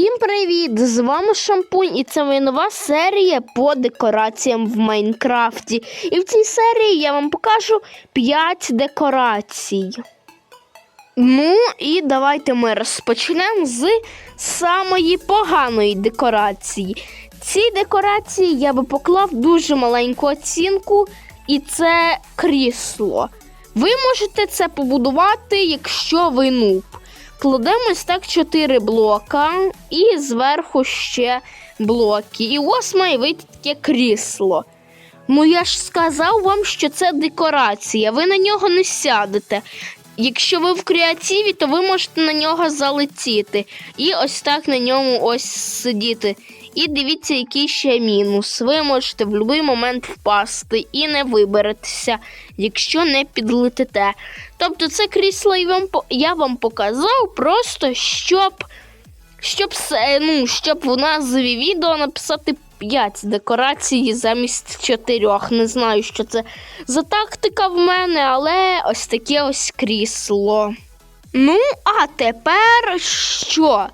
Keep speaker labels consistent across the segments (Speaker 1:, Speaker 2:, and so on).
Speaker 1: Всім привіт! З вами Шампунь, і це моя нова серія по декораціям в Майнкрафті. І в цій серії я вам покажу 5 декорацій. Ну і давайте ми розпочнемо з самої поганої декорації. Цій декорації я би поклав дуже маленьку оцінку, і це крісло. Ви можете це побудувати, якщо ви нуб. Кладемо ось так 4 блока і зверху ще блоки. І ось має вийти таке крісло. Ну я ж сказав вам, що це декорація, ви на нього не сядете. Якщо ви в креативі, то ви можете на нього залетіти і ось так на ньому ось сидіти. І дивіться, який ще мінус. Ви можете в будь-який момент впасти і не виберетеся, якщо не підлетите. Тобто це крісло я вам, показав просто, щоб, щоб, ну, щоб в назві відео написати 5 декорацій замість 4. Не знаю, що це за тактика в мене, але ось таке ось крісло. Ну, а тепер що?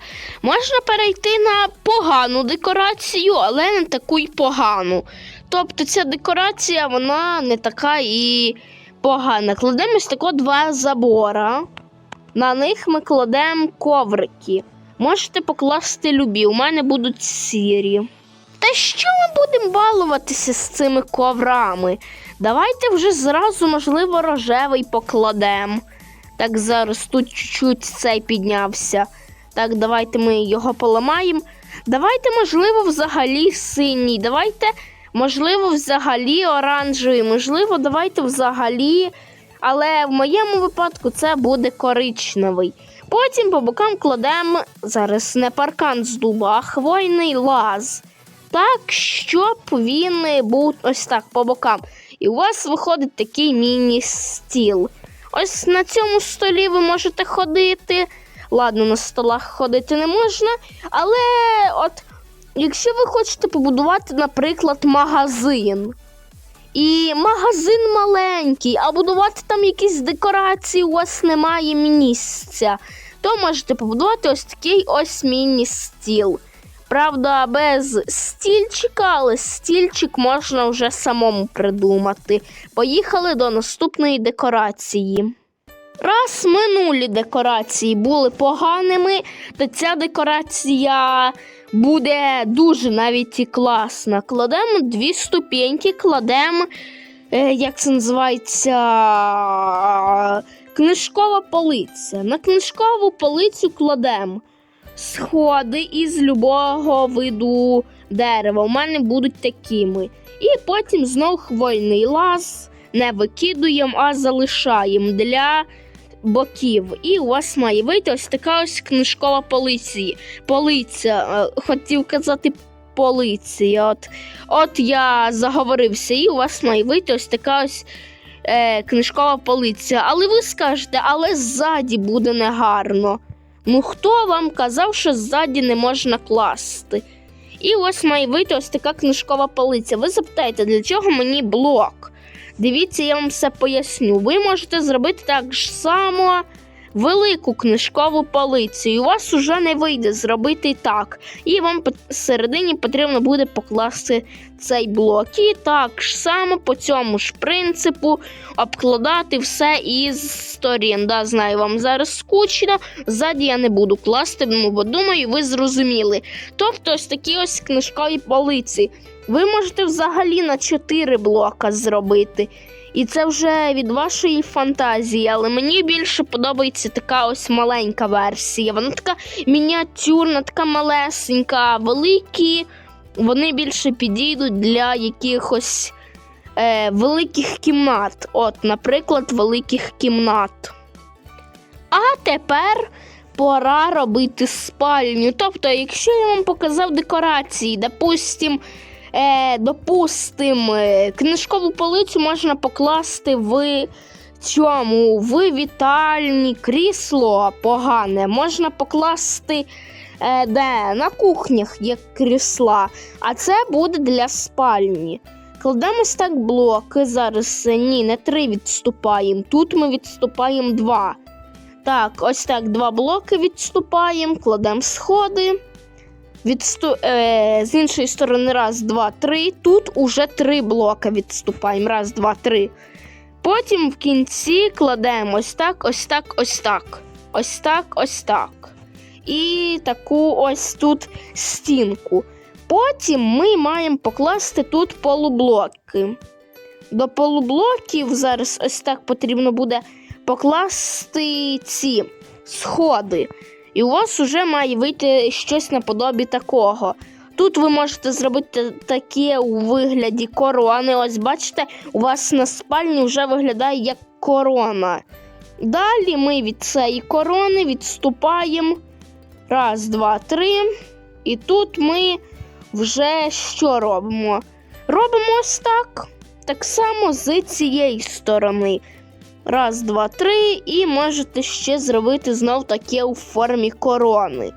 Speaker 1: Можна перейти на погану декорацію, але не таку й погану. Тобто ця декорація, вона не така і погана. Кладемо ось тако два забора. На них ми кладемо коврики. Можете покласти любі, у мене будуть сірі. Та що ми будемо балуватися з цими коврами? Давайте вже зразу, можливо, рожевий покладемо. Так, зараз тут чуть-чуть цей піднявся. Так, давайте ми його поламаємо. Давайте, можливо, взагалі синій. Давайте, можливо, взагалі оранжевий. Можливо, давайте взагалі. Але в моєму випадку це буде коричневий. Потім по бокам кладемо зараз не паркан з дуба, а хвойний лаз. Так, щоб він був ось так по бокам. І у вас виходить такий міні-стіл. Ось на цьому столі ви можете ходити. Ладно, на столах ходити не можна. Але от якщо ви хочете побудувати, наприклад, магазин. І магазин маленький, а будувати там якісь декорації, у вас немає місця, то можете побудувати ось такий ось міні-стіл. Правда, без стільчика, але стільчик можна вже самому придумати. Поїхали до наступної декорації. Раз минулі декорації були поганими, то ця декорація буде дуже навіть класна. Кладемо дві ступеньки, кладемо, е, як це називається, книжкова полиця. На книжкову полицю кладемо сходи із любого виду дерева. У мене будуть такими. І потім знов хвойний лаз не викидуємо, а залишаємо для боків. І у вас має вийти ось така ось книжкова полиця. Полиця, е, хотів казати полиція. От, от я заговорився, і у вас має вийти ось така ось. Е, книжкова полиця. Але ви скажете, але ззаді буде негарно. Ну хто вам казав, що ззаді не можна класти? І ось має вийти ось така книжкова полиця. Ви запитаєте, для чого мені блок? Дивіться, я вам все поясню. Ви можете зробити так ж само велику книжкову полицю, і у вас уже не вийде зробити так. І вам посередині потрібно буде покласти цей блок. І так само по цьому ж принципу обкладати все із сторін. Да, знаю, вам зараз скучно. Ззаді я не буду класти, ну, бо думаю, ви зрозуміли. Тобто ось такі ось книжкові полиці. Ви можете взагалі на 4 блока зробити. І це вже від вашої фантазії, але мені більше подобається така ось маленька версія. Вона така мініатюрна, така малесенька, великі. Вони більше підійдуть для якихось е, великих кімнат. От, наприклад, великих кімнат. А тепер пора робити спальню. Тобто, якщо я вам показав декорації, допустим, е, допустим, е, книжкову полицю можна покласти в цьому, в вітальні крісло погане. Можна покласти е, де на кухнях є крісла, а це буде для спальні. Кладемо так блоки. Зараз е, ні, не три відступаємо. Тут ми відступаємо два. Так, ось так два блоки відступаємо, кладемо сходи. Відсту... Е, з іншої сторони, раз, два, три. Тут уже три блока відступаємо. Раз, два, три. Потім в кінці кладемо ось так, ось так, ось так. Ось так, ось так. І таку ось тут стінку. Потім ми маємо покласти тут полублоки. До полублоків зараз ось так потрібно буде покласти ці сходи. І у вас вже має вийти щось наподобі такого. Тут ви можете зробити таке у вигляді корони. Ось бачите, у вас на спальні вже виглядає як корона. Далі ми від цієї корони відступаємо. Раз, два, три. І тут ми вже що робимо? Робимо ось так. Так само з цієї сторони. Раз, два, три. І можете ще зробити знов таке у формі корони.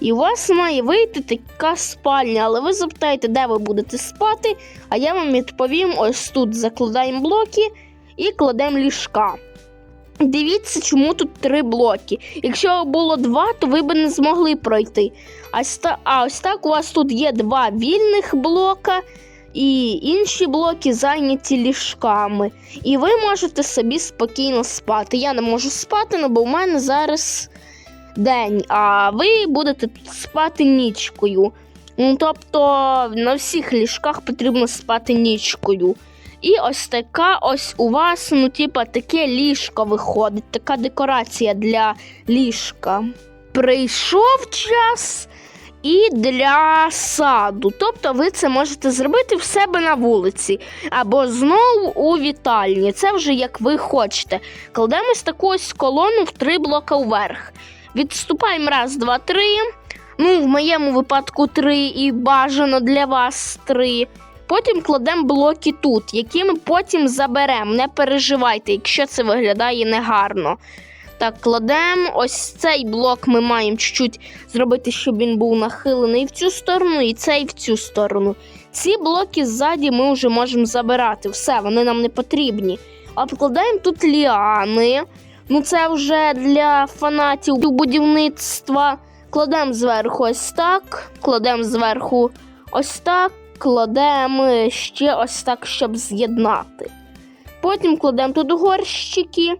Speaker 1: І у вас має вийти така спальня, але ви запитаєте, де ви будете спати, а я вам відповім: ось тут закладаємо блоки і кладемо ліжка. Дивіться, чому тут три блоки. Якщо було два, то ви б не змогли пройти. А ось так у вас тут є два вільних блока, і інші блоки зайняті ліжками. І ви можете собі спокійно спати. Я не можу спати, ну, бо в мене зараз день, а ви будете спати нічкою. Ну, тобто на всіх ліжках потрібно спати нічкою. І ось така ось у вас, ну, типа, таке ліжко виходить, така декорація для ліжка. Прийшов час і для саду. Тобто ви це можете зробити в себе на вулиці або знову у вітальні. Це вже як ви хочете. Кладемо ось таку ось колону в три блока вверх. Відступаємо раз, два, три. Ну, в моєму випадку три, і бажано для вас три. Потім кладемо блоки тут, які ми потім заберемо. Не переживайте, якщо це виглядає негарно. Так, кладемо ось цей блок ми маємо чуть-чуть зробити, щоб він був нахилений в цю сторону, і цей в цю сторону. Ці блоки ззаді ми вже можемо забирати. Все, вони нам не потрібні. А покладаємо тут ліани. Ну, це вже для фанатів будівництва. Кладемо зверху ось так, кладемо зверху ось так, кладемо ще ось так, щоб з'єднати. Потім кладемо тут горщики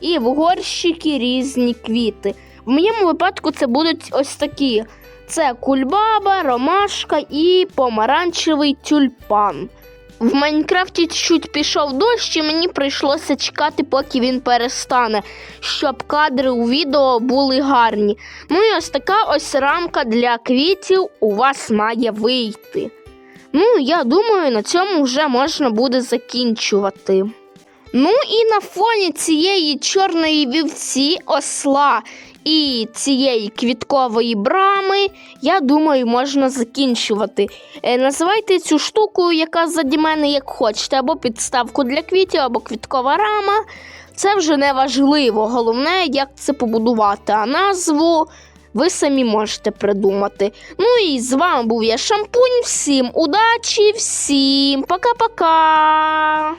Speaker 1: і в горщики різні квіти. В моєму випадку це будуть ось такі: це кульбаба, ромашка і помаранчевий тюльпан. В Майнкрафті чуть пішов дощ, і мені прийшлося чекати, поки він перестане, щоб кадри у відео були гарні. Ну і ось така ось рамка для квітів у вас має вийти. Ну, я думаю, на цьому вже можна буде закінчувати. Ну і на фоні цієї чорної вівці, осла і цієї квіткової брами, я думаю, можна закінчувати. Е, називайте цю штуку, яка ззаді мене, як хочете, або підставку для квітів, або квіткова рама. Це вже не важливо. Головне, як це побудувати. А назву ви самі можете придумати. Ну і з вами був я Шампунь. Всім удачі, всім пока-пока!